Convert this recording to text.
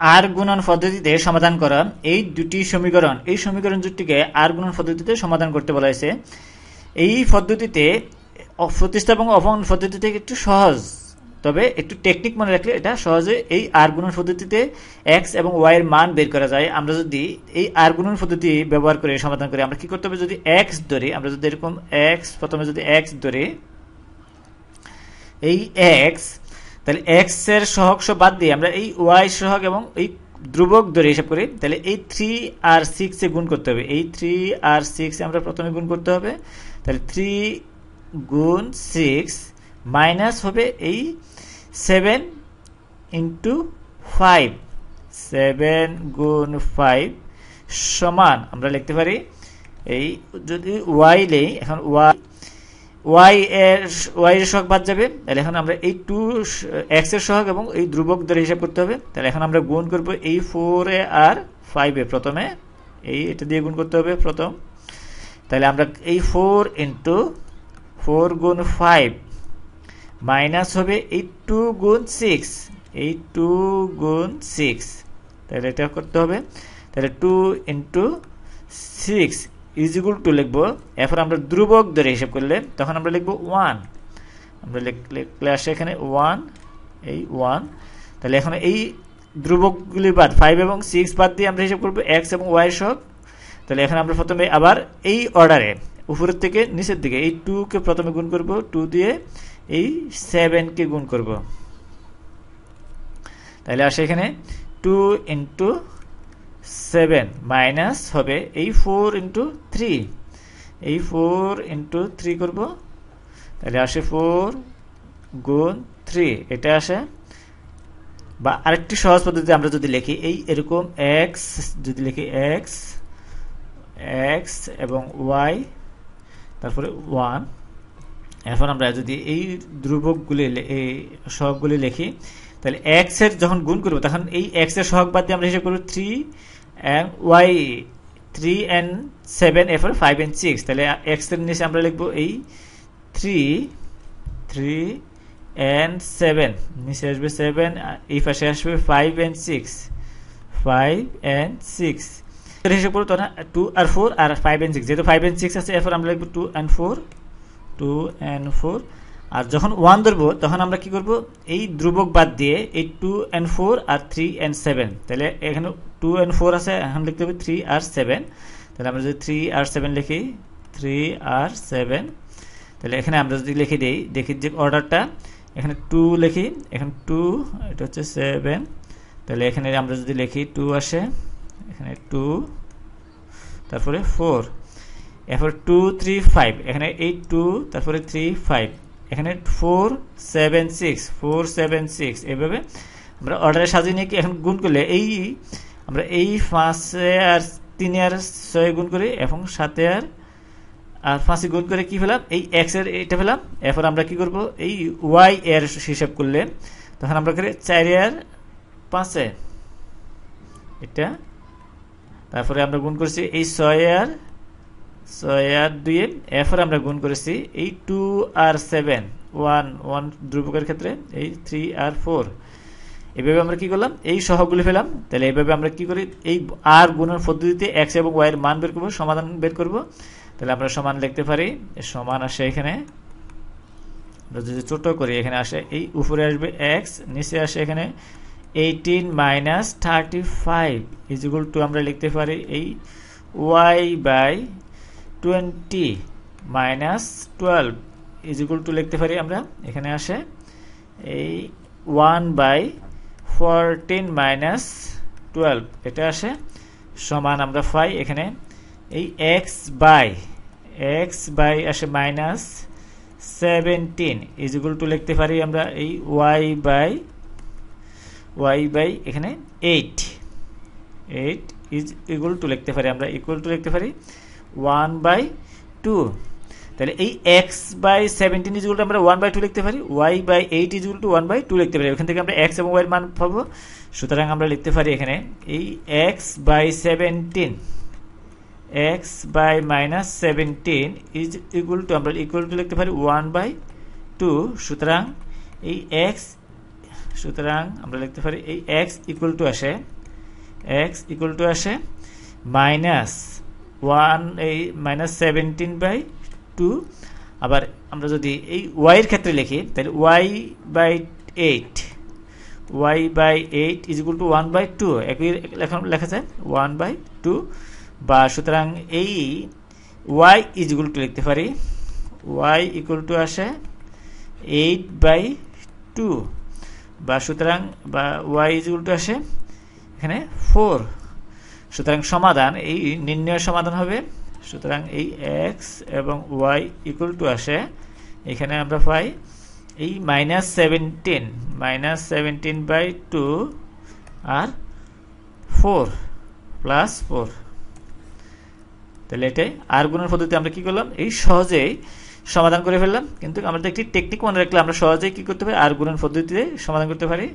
আর গুণন পদ্ধতিতে সমাধান করা। এই দুটি সমীকরণ, এই সমীকরণ জুটিকে আর গুণন পদ্ধতিতে সমাধান করতে বলা হয়েছে। এই পদ্ধতিতে প্রতিস্থাপন অপন পদ্ধতি থেকে একটু সহজ, তবে একটু টেকনিক মনে রাখলে এটা সহজে এই আর গুণন পদ্ধতিতে এক্স এবং ওয়াই এর মান বের করা যায়। আমরা যদি এই আর গুণন পদ্ধতি ব্যবহার করে সমাধান করি, আমরা কি করতে হবে? যদি এক্স ধরি, আমরা যদি এরকম এক্স প্রথমে যদি এক্স ধরি, এই এক্স তাহলে এক্সের সহগ সব বাদ দিয়ে আমরা এই ওয়াই সহক এবং এই ধ্রুবক ধরে হিসাব করি, তাহলে এই থ্রি আর সিক্সে গুণ করতে হবে। এই থ্রি আর সিক্স আমরা প্রথমে গুণ করতে হবে, তাহলে থ্রি গুণ সিক্স মাইনাস হবে এই সেভেন ইন্টু ফাইভ সেভেন গুণ ফাইভ সমান, আমরা লিখতে পারি এই, যদি ওয়াই নেই, এখন ওয়াই ওয়াই এর ওয়াই এর সহগ বাদ যাবে। তাহলে এখন আমরা এই টু এক্সের সহগ এবং এই ধ্রুবক ধরে হিসাব করতে হবে। তাহলে এখন আমরা গুণ করব এই ফোরে আর ফাইভে প্রথমে এই এটা দিয়ে গুণ করতে হবে প্রথম। তাহলে আমরা এই ফোর ইন্টু ফোর গুণ ফাইভ মাইনাস হবে এই টু গুণ সিক্স এই টু গুণ সিক্স তাহলে এটা করতে হবে। তাহলে two into six is equal to লিখব, এরপর আমরা ধ্রুবক ধরে হিসাব করলে তখন আমরা লিখব ওয়ান আমরা লিখলে আসে এখানে ওয়ান এই ওয়ান তাহলে এখন এই ধ্রুবকগুলি বাদ ফাইভ এবং সিক্স বাদ দিয়ে আমরা হিসাব করব এক্স এবং ওয়াই সব তাহলে এখন আমরা প্রথমে আবার এই অর্ডারে উপরের থেকে নিচের দিকে, এই টুকে প্রথমে গুণ করব টু দিয়ে এই সেভেনকে গুণ করব। তাহলে আসে এখানে টু ইন্টু সেভেন মাইনাস হবে এই ফোর ইন্টু থ্রি এই ফোর ইন্টু থ্রি করব। তাহলে আসে ফোর গুণ থ্রি এটা আসে। বা আরেকটি সহজ পদ্ধতি আমরা যদি লিখি, এই এরকম এক্স যদি লিখি এক্স এক্স এবং ওয়াই তারপরে ওয়ান এখন আমরা যদি এই ধ্রুবকগুলি এই সহগগুলি লিখি, তাহলে এক্সের যখন গুণ করব, তখন এই এক্সের সহগ বাদ দিয়ে আমরা হিসেবে করব three and y three and seven এরপর ফাইভ অ্যান্ড সিক্স তাহলে এক্সের নিচে আমরা লিখব এই থ্রি থ্রি অ্যান্ড সেভেন নিচে আসবে সেভেন এই পাশে আসবে five and six five and six হিসেবে করব তখন টু আর ফোর আর ফাইভ অ্যান্ড সিক্স যেহেতু ফাইভ অ্যান্ড সিক্স আছে এরপর আমরা লিখব two and four two and four আর যখন ওয়ান ধরবো, তখন আমরা কি করব? এই ধ্রুবক বাদ দিয়ে এই টু অ্যান্ড ফোর আর থ্রি অ্যান্ড সেভেন তাহলে এখানে টু অ্যান্ড ফোর আছে, এখন লিখতে হবে থ্রি আর সেভেন তাহলে আমরা যদি থ্রি আর সেভেন লিখি থ্রি আর সেভেন তাহলে এখানে আমরা যদি লিখে দিই, দেখি যে অর্ডারটা এখানে টু লিখি, এখানে টু এটা হচ্ছে সেভেন তাহলে এখানে আমরা যদি লিখি টু আসে, এখানে টু তারপরে ফোর এরপর টু থ্রি ফাইভ এখানে এইট টু তারপরে থ্রি ফাইভ এখানে four seven six four seven six এইভাবে আমরা অর্ডারে সাজিয়ে নিয়ে এখন গুণ করলে এই, আমরা এই পাঁচে আর তিনে আর ছয় গুণ করি এবং সাতে আর আর পাঁচে গুণ করে কি ফেলাম এই এক্সের এটা ফেলাম এরপর আমরা কি করব? এই ওয়াই এর হিসাব করলে তখন আমরা করি চার আর পাঁচে। এটা। তারপরে আমরা গুণ করছি এই ছয় আর ছয় আর দুইয়ে এরপর আমরা গুণ করেছি এই টু আর সেভেন ওয়ান ওয়ান ধ্রুবকের ক্ষেত্রে, এই থ্রি আর ফোর এভাবে আমরা কি করলাম? এই সহগুলি ফেলাম তাহলে এইভাবে আমরা কি করি? এই আর গুণের পদ্ধতিতে এক্স এবং ওয়াই এর মান বের করব, সমাধান বের করব। তাহলে আমরা সমান লিখতে পারি, সমান আসে এখানে। যদি ছোট করি, এখানে আসে, এই উপরে আসবে এক্স নিচে আসে এখানে eighteen minus thirty five equal two আমরা লিখতে পারি এই y by twenty minus twelve equal two লিখতে পারি আমরা, এখানে আসে, এই one by fourteen minus twelve এটা আসে, সমান আমরা পাই এখানে, এই এক্স বাই এক্স বাই আসে মাইনাস সেভেন্টিন ইজিকুল টু লিখতে পারি আমরা এই ওয়াই বাই ওয়াই বাই এখানে eight eight is equal to লিখতে পারি আমরা ইকুয়াল টু লিখতে পারি ওয়ান বাই টু। তাহলে এই এক্স বাই সেভেন্টিন ইজুয়াল আমরা ওয়ান বাই টু লিখতে পারি y by eight equal two one by two লিখতে পারি। এখান থেকে আমরা এক্স এবং ওয়াইয়ের মান পাবো। সুতরাং আমরা লিখতে পারি এখানে এই x by seventeen x by minus seventeen is equal to আমরা ইকুয়াল টু লিখতে পারি ওয়ান বাই টু সুতরাং এই এক্স সুতরাং আমরা লিখতে পারি এই এক্স ইকুয়াল টু আসে এক্স ইকুয়াল টু আসে মাইনাস ওয়ান এই মাইনাস সেভেন্টিন বাই টু আবার আমরা যদি এই ওয়াইয়ের ক্ষেত্রে লিখি, তাহলে y by eight y by eight is equal to one by two একই লেখা লেখা যায় ওয়ান বাই টু বা সুতরাং এই ওয়াই ইজ ইকুয়াল টু লিখতে পারি ওয়াই ইকুয়াল টু আসে এইট বাই টু বা সুতরাং বা ওয়াই ইজ ইকুয়াল টু আসে এখানে ফোর সুতরাং সমাধান, এই নির্ণয় সমাধান হবে। সুতরাং এই এক্স এবং ওয়াই ইকুয়াল টু আসে। এখানে আমরা পাই এই minus seventeen minus seventeen by two R four plus four তাহলে এটাই আর গুণের পদ্ধতি আমরা কি করলাম? এই সহজেই সমাধান করে ফেললাম। কিন্তু আমাদের একটি টেকনিক মনে রাখলে আমরা সহজেই কি করতে পারি? আর গুণের পদ্ধতিতে সমাধান করতে পারি।